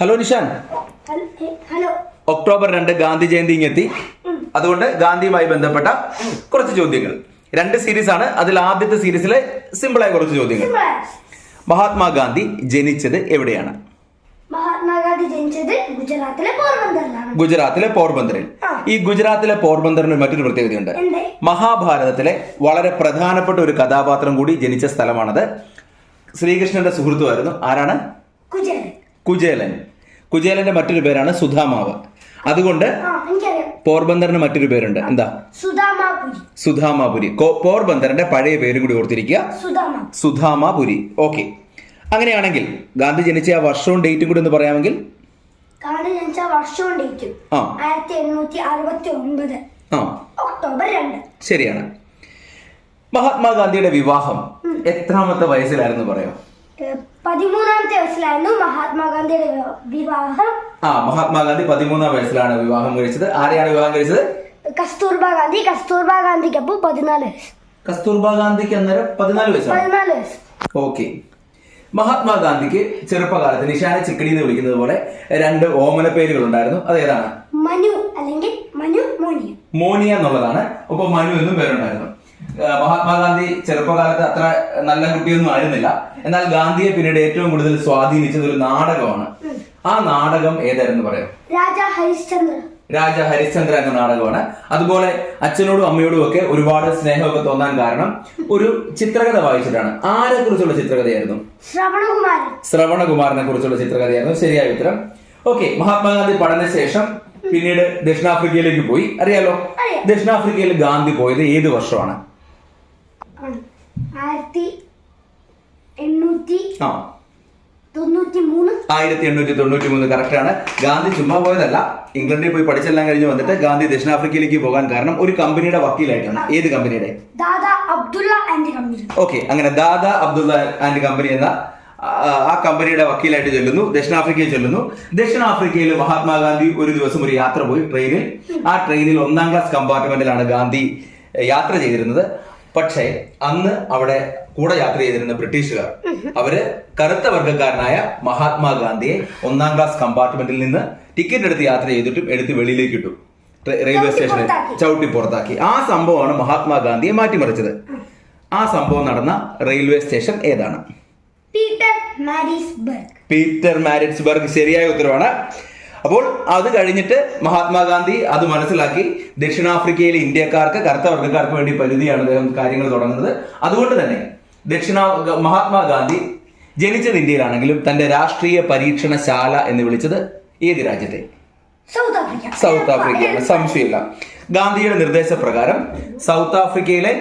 Hello Nishan hello October രണ്ട് ഗാന്ധി ജയന്തി ഇങ്ങെത്തി. അതുകൊണ്ട് ഗാന്ധിയുമായി ബന്ധപ്പെട്ട കുറച്ച് ചോദ്യങ്ങൾ. രണ്ട് സീരീസ് ആണ്. അതിൽ ആദ്യത്തെ സീരീസിലെ സിമ്പിളായ കുറച്ച് ചോദ്യങ്ങൾ. മഹാത്മാഗാന്ധി ജനിച്ചത് എവിടെയാണ്? മഹാത്മാഗാന്ധി ജനിച്ചത് ഗുജറാത്തിലെ പോർബന്ദറിൽ ഗുജറാത്തിലെ പോർബന്ദറിൽ. ഈ ഗുജറാത്തിലെ പോർബന്ദറിന് മറ്റൊരു പ്രത്യേകതയുണ്ട്? മഹാഭാരതത്തിലെ വളരെ പ്രധാനപ്പെട്ട ഒരു കഥാപാത്രം കൂടി ജനിച്ച സ്ഥലമാണത്. ശ്രീകൃഷ്ണന്റെ സുഹൃത്തുമായിരുന്നു ആരാണ്? കുചേലൻ. കുജേലന്റെ മറ്റൊരു പേരാണ് സുധാമാവ്. അതുകൊണ്ട് പോർബന്തറിന് മറ്റൊരു പേരുണ്ട്. എന്താ? സുധാമാപുരി. പോർബന്ദറിന്റെ പോർബന്തറിന്റെ പഴയ പേരും കൂടി ഓർത്തിരിക്കുക. സുധാമ. സുധാമാപുരി. ഓക്കെ. അങ്ങനെയാണെങ്കിൽ ഗാന്ധി ജനിച്ച ആ വർഷവും ഡേറ്റും കൂടി ഒന്ന് പറയാമെങ്കിൽ? ഗാന്ധി ജനിച്ച വർഷവും ഡേറ്റും ആ. ആയിരത്തി എണ്ണൂറ്റി അറുപത്തി ഒൻപത് ആ. ഒക്ടോബർ രണ്ട്. ശരിയാണ്. മഹാത്മാഗാന്ധിയുടെ വിവാഹം എത്രാമത്തെ വയസ്സിലായിരുന്നു പറയാം? പതിമൂന്നാമത്തെ വയസ്സിലായിരുന്നു മഹാത്മാഗാന്ധിയുടെ വിവാഹം. ആ മഹാത്മാഗാന്ധി പതിമൂന്നാം വയസ്സിലാണ് വിവാഹം കഴിച്ചത്. ആരെയാണ് വിവാഹം കഴിച്ചത്? കസ്തൂർബ ഗാന്ധി കസ്തൂർബ ഗാന്ധിക്ക് അപ്പോൾ പതിനാല് വയസ്സ്. കസ്തൂർബ ഗാന്ധിക്ക് അന്നേരം പതിനാല് വയസ്സാണ്. പതിനാല് വയസ്സ്. ഓക്കെ. മഹാത്മാഗാന്ധിക്ക് ചെറുപ്പകാലത്ത് നിശാന ചിക്കടി എന്ന് വിളിക്കുന്നത് പോലെ രണ്ട് ഓമന പേരുകൾ ഉണ്ടായിരുന്നു അത് ഏതാണ്? മനു അല്ലെങ്കിൽ മനു മോനിയ. മോനിയ എന്നുള്ളതാണ്. ഒപ്പം മനു എന്നും പേരുണ്ടായിരുന്നു. മഹാത്മാഗാന്ധി ചെറുപ്പകാലത്ത് അത്ര നല്ല കുട്ടിയൊന്നും ആയിരുന്നില്ല. എന്നാൽ ഗാന്ധിയെ പിന്നീട് ഏറ്റവും കൂടുതൽ സ്വാധീനിച്ചത് ഒരു നാടകമാണ്. ആ നാടകം ഏതായിരുന്നു പറയാം? രാജാ ഹരിശ്ചന്ദ്ര. രാജ ഹരിശ്ചന്ദ്ര എന്ന നാടകമാണ്. അതുപോലെ അച്ഛനോടും അമ്മയോടും ഒക്കെ ഒരുപാട് സ്നേഹമൊക്കെ തോന്നാൻ കാരണം ഒരു ചിത്രകഥ വായിച്ചിട്ടാണ്. ആരെ കുറിച്ചുള്ള ചിത്രകഥയായിരുന്നു? ശ്രവണകുമാരൻ. ശ്രവണകുമാരനെ കുറിച്ചുള്ള ചിത്രകഥയായിരുന്നു. ശരിയായ ഉത്തരം. ഓക്കെ മഹാത്മാഗാന്ധി പഠനശേഷം പിന്നീട് ദക്ഷിണാഫ്രിക്കയിലേക്ക് പോയി. അറിയാലോ? ദക്ഷിണാഫ്രിക്കയിൽ ഗാന്ധി പോയത് ഏത് വർഷമാണ്? ആയിരത്തി എണ്ണൂറ്റി ആ. ആയിരത്തി എണ്ണൂറ്റി തൊണ്ണൂറ്റി മൂന്ന് കറക്റ്റ് ആണ്. ഗാന്ധി ചുമ്മാ പോയതല്ല. ഇംഗ്ലണ്ടിൽ പോയി പഠിച്ചെല്ലാം കഴിഞ്ഞ് വന്നിട്ട് ഗാന്ധി ദക്ഷിണാഫ്രിക്കയിലേക്ക് പോകാൻ കാരണം ഒരു കമ്പനിയുടെ വക്കീലായിട്ടാണ്. ഏത് കമ്പനിയുടെ? Abdulla and company. ഓക്കെ അങ്ങനെ ദാദ അബ്ദുള്ള ആൻഡ് കമ്പനി എന്ന ആ, ആ കമ്പനിയുടെ വക്കീലായിട്ട് ചെല്ലുന്നു ദക്ഷിണാഫ്രിക്കയിൽ ചെല്ലുന്നു. ദക്ഷിണാഫ്രിക്കയിൽ മഹാത്മാഗാന്ധി ഒരു ദിവസം ഒരു യാത്ര പോയി ട്രെയിനിൽ. ആ ട്രെയിനിൽ ഒന്നാം ക്ലാസ് കമ്പാർട്ട്മെന്റിലാണ് ഗാന്ധി യാത്ര ചെയ്തിരുന്നത്. പക്ഷേ അന്ന് അവിടെ കൂടെ യാത്ര ചെയ്തിരുന്ന ബ്രിട്ടീഷുകാർ അവർ കറുത്ത വർഗക്കാരനായ മഹാത്മാഗാന്ധിയെ ഒന്നാം ക്ലാസ് കമ്പാർട്ട്മെന്റിൽ നിന്ന് ടിക്കറ്റ് എടുത്ത് യാത്ര ചെയ്തിട്ടും എടുത്ത് വെളിയിലേക്ക് ഇട്ടു. റെയിൽവേ സ്റ്റേഷനിൽ. ചവിട്ടി പുറത്താക്കി. ആ സംഭവമാണ് മഹാത്മാഗാന്ധിയെ മാറ്റിമറിച്ചത്. ആ സംഭവം നടന്ന റെയിൽവേ സ്റ്റേഷൻ ഏതാണ്? Pietermaritzburg. പീറ്റർ മാരിറ്റ്സ്ബർഗ് ശരിയായ ഉത്തരവാണ്. അപ്പോൾ അത് കഴിഞ്ഞിട്ട് മഹാത്മാഗാന്ധി അത് മനസ്സിലാക്കി ദക്ഷിണാഫ്രിക്കയിലെ ഇന്ത്യക്കാർക്ക് കറുത്ത വർഗക്കാർക്ക് വേണ്ടി പരിധിയാണ് അദ്ദേഹം കാര്യങ്ങൾ തുടങ്ങുന്നത്. അതുകൊണ്ട് തന്നെ ദക്ഷിണ മഹാത്മാഗാന്ധി ജനിച്ചത് ഇന്ത്യയിലാണെങ്കിലും തന്റെ രാഷ്ട്രീയ പരീക്ഷണശാല എന്ന് വിളിച്ചത് ഏത് രാജ്യത്തെ? സൗത്ത് ആഫ്രിക്ക സൗത്ത് ആഫ്രിക്കയാണ് സംശയമില്ല. ഗാന്ധിയുടെ നിർദ്ദേശപ്രകാരം സൗത്ത് ആഫ്രിക്കയിലെ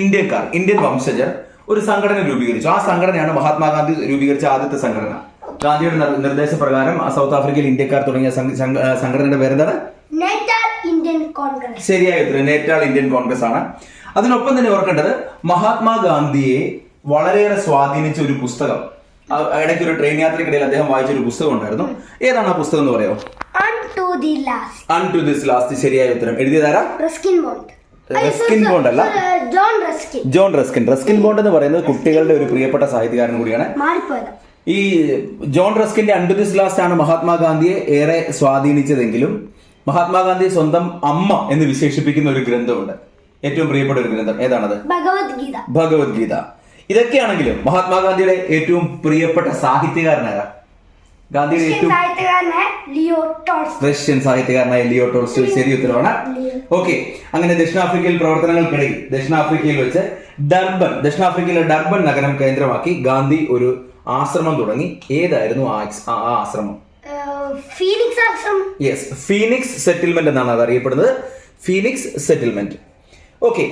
ഇന്ത്യക്കാർ ഇന്ത്യൻ വംശജർ ഒരു സംഘടന രൂപീകരിച്ചു. ആ സംഘടനയാണ് മഹാത്മാഗാന്ധി രൂപീകരിച്ച ആദ്യത്തെ സംഘടന. ഗാന്ധിയുടെ നിർ- നിർദ്ദേശപ്രകാരം സൗത്ത് ആഫ്രിക്കയിൽ ഇന്ത്യക്കാർ തുടങ്ങിയ സംഘടനയുടെ പേരെന്താണ്? ശരിയായ ഉത്തരം. നേറ്റാൾ ഇന്ത്യൻ കോൺഗ്രസ് ആണ്. അതിനൊപ്പം തന്നെ ഓർക്കേണ്ടത് മഹാത്മാഗാന്ധിയെ വളരെയേറെ സ്വാധീനിച്ച ഒരു പുസ്തകം. ഇടയ്ക്ക് ഒരു ട്രെയിൻ യാത്രക്കിടയിൽ അദ്ദേഹം വായിച്ച ഒരു പുസ്തകം ഉണ്ടായിരുന്നു. ഏതാണ് ആ പുസ്തകം എന്ന് പറയോ unto the last this ശരിയായ ഉത്തരം. എഴുതിയതാരാ റസ്കിൻ ബോണ്ട്. റസ്കിൻ ബോണ്ട് അല്ല. John Ruskin. John Ruskin. Ruskin Bond എന്ന് പറയുന്നത് കുട്ടികളുടെ ഒരു പ്രിയപ്പെട്ട സാഹിത്യകാരൻ കൂടിയാണ്. ഈ ജോൺ റസ്കിന്റെ അണ്ടു ദിസ് ലാസ്റ്റ് ആണ് മഹാത്മാഗാന്ധിയെ ഏറെ സ്വാധീനിച്ചതെങ്കിലും മഹാത്മാഗാന്ധി സ്വന്തം അമ്മ എന്ന് വിശേഷിപ്പിക്കുന്ന ഒരു ഗ്രന്ഥമുണ്ട്. ഏറ്റവും പ്രിയപ്പെട്ട ഒരു ഗ്രന്ഥം. ഏതാണത്? ഭഗവത്ഗീത. ഭഗവത്ഗീത. ഇതൊക്കെയാണെങ്കിലും മഹാത്മാഗാന്ധിയുടെ ഏറ്റവും പ്രിയപ്പെട്ട സാഹിത്യകാരനാരാ? ഗാന്ധിയുടെ ഏറ്റവും റഷ്യൻ സാഹിത്യകാരനായ ലിയോ ടോൾസ്റ്റോയ് ശരി ഉത്തരവാണ്. ഓക്കെ. അങ്ങനെ ദക്ഷിണാഫ്രിക്കയിൽ പ്രവർത്തനങ്ങൾക്കിടയിൽ ദക്ഷിണാഫ്രിക്കയിൽ വെച്ച് ഡർബൻ ദക്ഷിണാഫ്രിക്കയിലെ ഡർബൻ നഗരം കേന്ദ്രമാക്കി ഗാന്ധി ഒരു ആശ്രമം തുടങ്ങി. ഏതായിരുന്നു ആ ആശ്രമം? ഫീനിക്സ് ആശ്രമം. യെസ് ഫീനിക്സ് സെറ്റിൽമെന്റ് എന്നാണ് അത് അറിയപ്പെടുന്നത്. ഫീനിക്സ് സെറ്റിൽമെന്റ് ഓക്കെ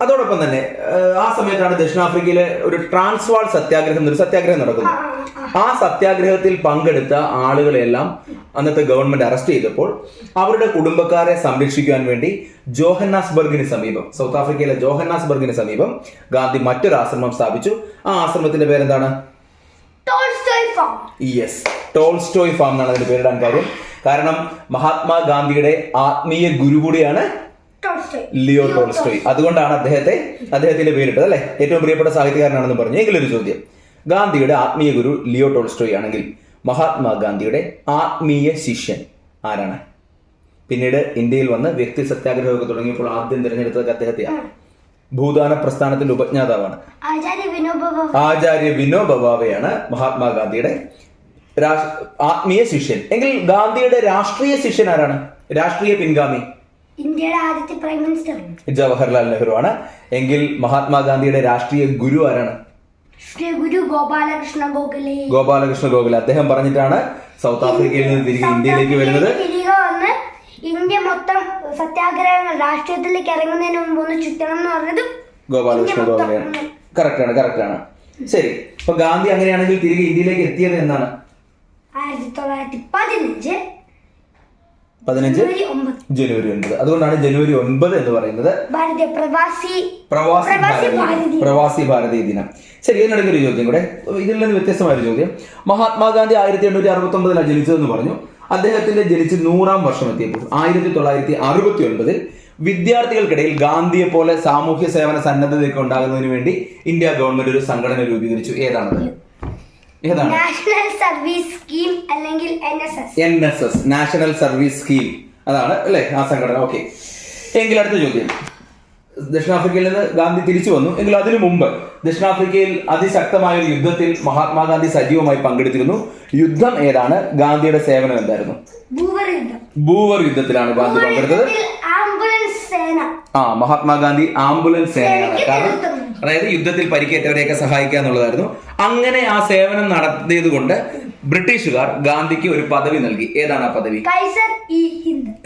അതോടൊപ്പം തന്നെ ആ സമയത്താണ് ദക്ഷിണാഫ്രിക്കയിലെ ഒരു ട്രാൻസ്വാൾ സത്യാഗ്രഹം ഒരു സത്യാഗ്രഹം നടക്കുന്നത്. ആ സത്യാഗ്രഹത്തിൽ പങ്കെടുത്ത ആളുകളെല്ലാം അന്നത്തെ ഗവൺമെന്റ് അറസ്റ്റ് ചെയ്തപ്പോൾ അവരുടെ കുടുംബക്കാരെ സംരക്ഷിക്കാൻ വേണ്ടി ജോഹന്നാസ്ബർഗിന് സമീപം സൗത്ത് ആഫ്രിക്കയിലെ ജോഹന്നാസ്ബർഗിന് സമീപം ഗാന്ധി മറ്റൊരു ആശ്രമം സ്ഥാപിച്ചു. ആ ആശ്രമത്തിന്റെ പേരെന്താണ്? യെസ് ടോൾസ്റ്റോയ് ഫാം എന്നാണ് അതിന്റെ പേരിടാൻ കാര്യം. കാരണം മഹാത്മാഗാന്ധിയുടെ ആത്മീയ ഗുരു കൂടിയാണ് ലിയോ ടോൾസ്റ്റോയ്. അതുകൊണ്ടാണ് അദ്ദേഹത്തെ അദ്ദേഹത്തിന്റെ പേരിട്ടത് അല്ലെ? ഏറ്റവും പ്രിയപ്പെട്ട സാഹിത്യകാരനാണെന്ന് പറഞ്ഞു. എങ്കിലൊരു ചോദ്യം. ഗാന്ധിയുടെ ആത്മീയ ഗുരു ലിയോ ടോൾസ്റ്റോയ് ആണെങ്കിൽ മഹാത്മാഗാന്ധിയുടെ ആത്മീയ ശിഷ്യൻ ആരാണ്? പിന്നീട് ഇന്ത്യയിൽ വന്ന് വ്യക്തി സത്യാഗ്രഹമൊക്കെ തുടങ്ങിയപ്പോൾ ആദ്യം തിരഞ്ഞെടുത്തത് അദ്ദേഹത്തെയാണ് ഭൂദാന പ്രസ്ഥാനത്തിന്റെ ഉപജ്ഞാതാവാണ്. ആചാര്യ വിനോബ വിനോബ മഹാത്മാഗാന്ധിയുടെ ആത്മീയ ശിഷ്യൻ. എങ്കിൽ ഗാന്ധിയുടെ രാഷ്ട്രീയ ശിഷ്യൻ ആരാണ്? രാഷ്ട്രീയ പിൻഗാമി. ഇന്ത്യയുടെ ആദ്യത്തെ പ്രൈം മിനിസ്റ്റർ. ജവഹർലാൽ നെഹ്റു ആണ് എങ്കിൽ മഹാത്മാഗാന്ധിയുടെ രാഷ്ട്രീയ ഗുരു ആരാണ്? ശ്രീ ഗുരു ഗോപാലകൃഷ്ണ ഗോഖലെ. ഗോപാലകൃഷ്ണ ഗോഖലെ. അദ്ദേഹം പറഞ്ഞിട്ടാണ് സൗത്ത് ആഫ്രിക്കയിൽ നിന്ന് തിരികെ ഇന്ത്യയിലേക്ക് വരുന്നത്. ഇന്ത്യ മൊത്തം സത്യാഗ്രഹങ്ങൾ രാഷ്ട്രീയത്തിലേക്ക് ഇറങ്ങുന്നതിന് മുമ്പ് ഒന്ന് ചുറ്റണം എന്ന് പറഞ്ഞത് ഗോപാലകൃഷ്ണ ഗോഖലെയാണ് കറക്റ്റ് ആണ് കറക്റ്റ് ആണ് ശരി അപ്പൊ ഗാന്ധി അങ്ങനെയാണെങ്കിൽ തിരികെ ഇന്ത്യയിലേക്ക് എത്തിയത് എന്നാണ്? ആയിരത്തി തൊള്ളായിരത്തി പതിനഞ്ച് പതിനഞ്ച്? ജനുവരി ഒൻപത് അതുകൊണ്ടാണ് ജനുവരി ഒൻപത് എന്ന് പറയുന്നത് പ്രവാസി പ്രവാസി. പ്രവാസി ഭാരതീയ ദിനം. ശരി ഇതിനിടയ്ക്ക് ഒരു ചോദ്യം കൂടെ. ഇതിൽ നിന്ന് വ്യത്യസ്തമായ ഒരു ചോദ്യം. മഹാത്മാഗാന്ധി ആയിരത്തി എണ്ണൂറ്റി അറുപത്തി ഒമ്പതിലാണ് ജനിച്ചതെന്ന് പറഞ്ഞു. അദ്ദേഹത്തിന്റെ ജനിച്ച് നൂറാം വർഷം എത്തിയപ്പോൾ ആയിരത്തി തൊള്ളായിരത്തി അറുപത്തി ഒൻപതിൽ വിദ്യാർത്ഥികൾക്കിടയിൽ ഗാന്ധിയെ പോലെ സാമൂഹ്യ സേവന സന്നദ്ധതയൊക്കെ ഉണ്ടാകുന്നതിന് വേണ്ടി ഇന്ത്യ ഗവൺമെന്റ് ഒരു സംഘടന രൂപീകരിച്ചു. ഏതാണത് ഏതാണ്? നാഷണൽ സർവീസ് സ്കീം അല്ലെങ്കിൽ N S S. National service scheme. അതാണ് അല്ലേ? ആ സംഘടന. ഓക്കെ. എങ്കിൽ അടുത്ത ചോദ്യം. ദക്ഷിണാഫ്രിക്കയിൽ നിന്ന് ഗാന്ധി തിരിച്ചു വന്നു. എങ്കിലും അതിനു മുമ്പ് ദക്ഷിണാഫ്രിക്കയിൽ അതിശക്തമായ ഒരു യുദ്ധത്തിൽ മഹാത്മാഗാന്ധി സജീവമായി പങ്കെടുത്തിരുന്നു. യുദ്ധം ഏതാണ്? ഗാന്ധിയുടെ സേവനം എന്തായിരുന്നു? ബൂവർ യുദ്ധത്തിലാണ് ഗാന്ധി പങ്കെടുത്തത്. ആ മഹാത്മാഗാന്ധി ആംബുലൻസ് സേനയാണ്. കാരണം അതായത് യുദ്ധത്തിൽ പരിക്കേറ്റവരെയൊക്കെ സഹായിക്കുക എന്നുള്ളതായിരുന്നു. അങ്ങനെ ആ സേവനം നടത്തിയത് കൊണ്ട് ബ്രിട്ടീഷുകാർ ഗാന്ധിക്ക് ഒരു പദവി നൽകി. ഏതാണ് ആ പദവി?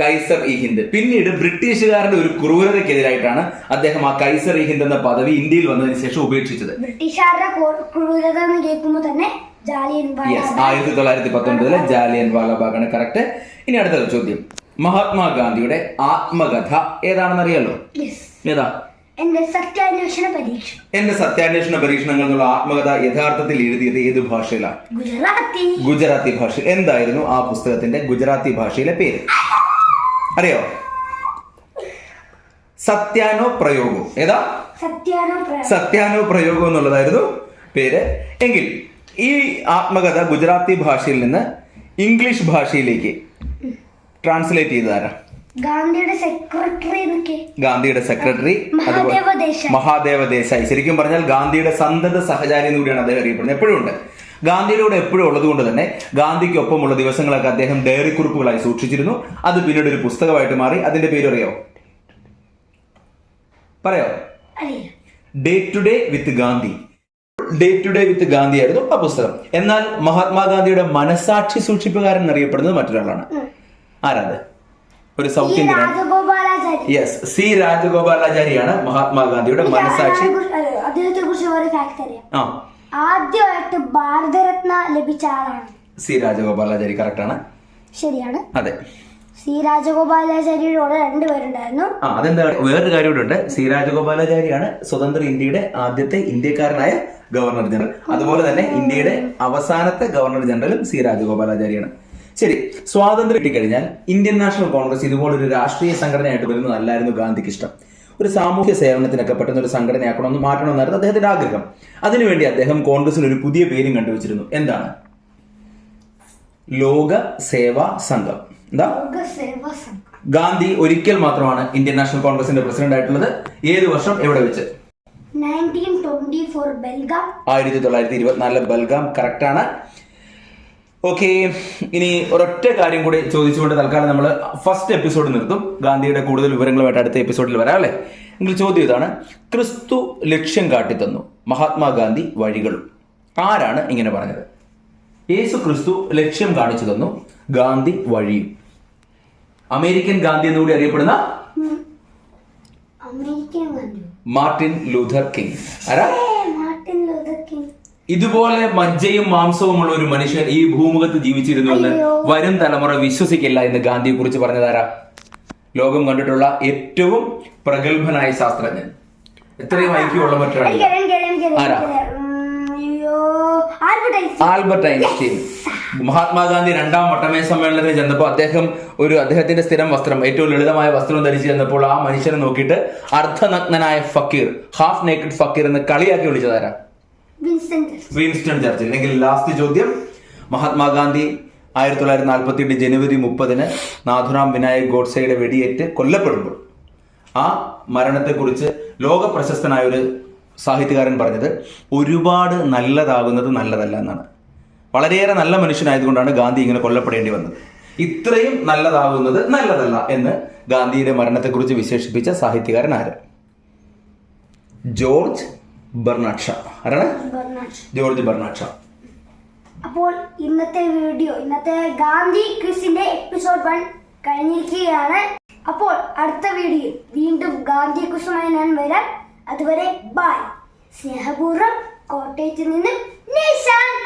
കൈസർ ഇ ഹിന്ദ്. പിന്നീട് ബ്രിട്ടീഷുകാരുടെ ഒരു ക്രൂരതയ്ക്കെതിരായിട്ടാണ് അദ്ദേഹം ആ കൈസർ ഇ ഹിന്ദ് എന്ന പദവി ഇന്ത്യയിൽ വന്നതിന് ശേഷം ഉപേക്ഷിച്ചത്. ബ്രിട്ടീഷുകാരുടെ ക്രൂരത എന്ന് കേൾക്കുമ്പോൾ തന്നെ ആയിരത്തി തൊള്ളായിരത്തി പത്തൊൻപതിലെ ജാലിയൻ വാലാബാഗാണ് കറക്റ്റ്. ഇനി അടുത്ത ചോദ്യം. മഹാത്മാഗാന്ധിയുടെ ആത്മകഥ ഏതാണെന്ന് അറിയാലോ ഏതാ? എന്റെ സത്യാന്വേഷണ പരീക്ഷ എന്റെ സത്യാന്വേഷണ പരീക്ഷണങ്ങൾ എന്നുള്ള ആത്മകഥ യഥാർത്ഥത്തിൽ എഴുതിയത് ഏത് ഭാഷയിലാണ് ഗുജറാത്തി. ഗുജറാത്തി ഭാഷ. എന്തായിരുന്നു ആ പുസ്തകത്തിന്റെ ഗുജറാത്തി ഭാഷയിലെ പേര്? അറിയോ? സത്യാനോ പ്രയോഗോ. ഏതാ? സത്യാനോ സത്യാനോ പ്രയോഗോ എന്നുള്ളതായിരുന്നു പേര്. എങ്കിൽ ഈ ആത്മകഥ ഗുജറാത്തി ഭാഷയിൽ നിന്ന് ഇംഗ്ലീഷ് ഭാഷയിലേക്ക് ട്രാൻസ്ലേറ്റ് ചെയ്തതാരാ? ഗാന്ധിയുടെ സെക്രട്ടറി എന്നൊക്കെ. ഗാന്ധിയുടെ സെക്രട്ടറി മഹാദേവ ദേശായി. ശരിക്കും പറഞ്ഞാൽ ഗാന്ധിയുടെ സന്തത സഹചാരി എന്ന് കൂടിയാണ് അദ്ദേഹം അറിയപ്പെടുന്നത്. എപ്പോഴും ഉണ്ട് ഗാന്ധിയുടെ കൂടെ എപ്പോഴും ഉള്ളത് കൊണ്ട് തന്നെ ഗാന്ധിക്കൊപ്പമുള്ള ദിവസങ്ങളൊക്കെ അദ്ദേഹം ഡയറി കുറിപ്പുകളായി സൂക്ഷിച്ചിരുന്നു. അത് പിന്നീട് ഒരു പുസ്തകമായിട്ട് മാറി. അതിന്റെ പേര് അറിയോ പറയോ? Day to day with Gandhi. Day to day with Gandhi ആയിരുന്നു ആ പുസ്തകം. എന്നാൽ മഹാത്മാഗാന്ധിയുടെ മനസാക്ഷി സൂക്ഷിപ്പുകാരൻ എന്നറിയപ്പെടുന്നത് മറ്റൊരാളാണ്. ആരാത്? ഒരു സൗത്ത് ഇന്ത്യൻ യെസ് സി രാജഗോപാലാചാരിയാണ് മഹാത്മാഗാന്ധിയുടെ മനസാക്ഷി. അദ്ദേഹത്തെ കുറിച്ച് ഒരു ഫാക്ട് അറിയാം. ആ. ആദ്യമായിട്ട് ഭാരതരത്ന ലഭിച്ച ആളാണ്. സി രാജഗോപാലാചാരി കറക്റ്റ് ആണ്. ശരിയാണ്. അതെ. സി രാജഗോപാലാചാര്യയുടെ കൂടെ രണ്ടുപേരുണ്ടായിരുന്നു ആ അതെന്താ വേറൊരു കാര്യം കൂടെ ഉണ്ട്. സി രാജഗോപാലാചാരിയാണ് സ്വതന്ത്ര ഇന്ത്യയുടെ ആദ്യത്തെ ഇന്ത്യക്കാരനായ ഗവർണർ ജനറൽ. അതുപോലെ തന്നെ ഇന്ത്യയുടെ അവസാനത്തെ ഗവർണർ ജനറലും സി രാജഗോപാലാചാരിയാണ്. ശരി സ്വാതന്ത്ര്യം കിട്ടിക്കഴിഞ്ഞാൽ ഇന്ത്യൻ നാഷണൽ കോൺഗ്രസ് ഇതുപോലൊരു രാഷ്ട്രീയ സംഘടനയായിട്ട് വരുന്നതല്ലായിരുന്നു ഗാന്ധിക്ക് ഇഷ്ടം. ഒരു സാമൂഹ്യ സേവനത്തിനൊക്കെ പെട്ടെന്ന് ഒരു സംഘടനയാക്കണമെന്ന് മാറ്റണമെന്നായിരുന്നു അദ്ദേഹത്തിന്റെ ആഗ്രഹം. അതിനുവേണ്ടി അദ്ദേഹം കോൺഗ്രസിന് ഒരു പുതിയ പേരും കണ്ടുവച്ചിരുന്നു. എന്താണ്? ലോക സേവാ സംഘം. എന്താ? ഗാന്ധി ഒരിക്കൽ മാത്രമാണ് ഇന്ത്യൻ നാഷണൽ കോൺഗ്രസിന്റെ പ്രസിഡന്റ് ആയിട്ടുള്ളത്. ഏത് വർഷം എവിടെ വെച്ച്? ആയിരത്തി തൊള്ളായിരത്തി ഇരുപത്തിനാലിലെ ബൽഗാം കറക്റ്റ് ആണ്. ഓക്കെ ഇനി ഒരൊറ്റ കാര്യം കൂടി ചോദിച്ചുകൊണ്ട് തൽക്കാലം നമ്മൾ ഫസ്റ്റ് എപ്പിസോഡ് നിർത്തും. ഗാന്ധിയുടെ കൂടുതൽ വിവരങ്ങളുമായിട്ട് അടുത്ത എപ്പിസോഡിൽ വരാം അല്ലേ? എങ്കിൽ ചോദ്യം ഇതാണ് ക്രിസ്തു ലക്ഷ്യം കാട്ടിത്തന്നു മഹാത്മാഗാന്ധി വഴികളും. ആരാണ് ഇങ്ങനെ പറഞ്ഞത്? യേശു ക്രിസ്തു ലക്ഷ്യം കാണിച്ചു തന്നു ഗാന്ധി വഴിയും. അമേരിക്കൻ ഗാന്ധി എന്നുകൂടി അറിയപ്പെടുന്ന? Martin Luther King. ആരാ ഏ, മാർട്ടിൻ ലൂഥർ കിങ് ഇതുപോലെ മജ്ജയും മാംസവുമുള്ള ഒരു മനുഷ്യൻ ഈ ഭൂമുഖത്ത് ജീവിച്ചിരുന്നു എന്ന് വരും തലമുറ വിശ്വസിക്കില്ല എന്ന് ഗാന്ധിയെ കുറിച്ച് പറഞ്ഞതാരാ? ലോകം കണ്ടിട്ടുള്ള ഏറ്റവും പ്രഗത്ഭനായ ശാസ്ത്രജ്ഞൻ. എത്രയും ഐക്യമുള്ള എനിക്കറിയാം, ആരാ? Albert Einstein. മഹാത്മാഗാന്ധി രണ്ടാം വട്ടമേ സമ്മേളനത്തിൽ ചെന്നപ്പോൾ അദ്ദേഹം ഒരു അദ്ദേഹത്തിന്റെ സ്ഥിരം വസ്ത്രം ഏറ്റവും ലളിതമായ വസ്ത്രം ധരിച്ചു ചെന്നപ്പോൾ ആ മനുഷ്യനെ നോക്കിയിട്ട് അർദ്ധനഗ്നനായ ഫക്കീർ ഹാഫ് നേക്കഡ് ഫക്കീർ എന്ന് കളിയാക്കി വിളിച്ചതാരാ? Winston Churchill. അല്ലെങ്കിൽ ലാസ്റ്റ് ചോദ്യം. മഹാത്മാഗാന്ധി ആയിരത്തി തൊള്ളായിരത്തി നാൽപ്പത്തി എട്ട് ജനുവരി മുപ്പതിന് നാഥുറാം വിനായക് ഗോഡ്സെയുടെ വെടിയേറ്റ് കൊല്ലപ്പെടുമ്പോൾ ആ മരണത്തെക്കുറിച്ച് ലോക പ്രശസ്തനായ ഒരു സാഹിത്യകാരൻ പറഞ്ഞത് ഒരുപാട് നല്ലതാകുന്നത് നല്ലതല്ല എന്നാണ്. വളരെയേറെ നല്ല മനുഷ്യനായതുകൊണ്ടാണ് ഗാന്ധി ഇങ്ങനെ കൊല്ലപ്പെടേണ്ടി വന്നത്. ഇത്രയും നല്ലതാകുന്നത് നല്ലതല്ല എന്ന് ഗാന്ധിയുടെ മരണത്തെക്കുറിച്ച് വിശേഷിപ്പിച്ച സാഹിത്യകാരൻ ആര്? ജോർജ് ബെർണാഡ് ഷാ ആരാണ്? George Bernard. ഷാ. അപ്പോൾ ഇന്നത്തെ വീഡിയോ ഇന്നത്തെ ഗാന്ധി ക്വിസിന്റെ എപ്പിസോഡ് വൺ കഴിഞ്ഞിരിക്കുകയാണ്. അപ്പോൾ അടുത്ത വീഡിയോ വീണ്ടും ഗാന്ധി ക്വിസുമായി ഞാൻ വരാം. അതുവരെ ബൈ സ്നേഹപൂർവം കോട്ടയത്ത് നിന്നും നിശാന്ത്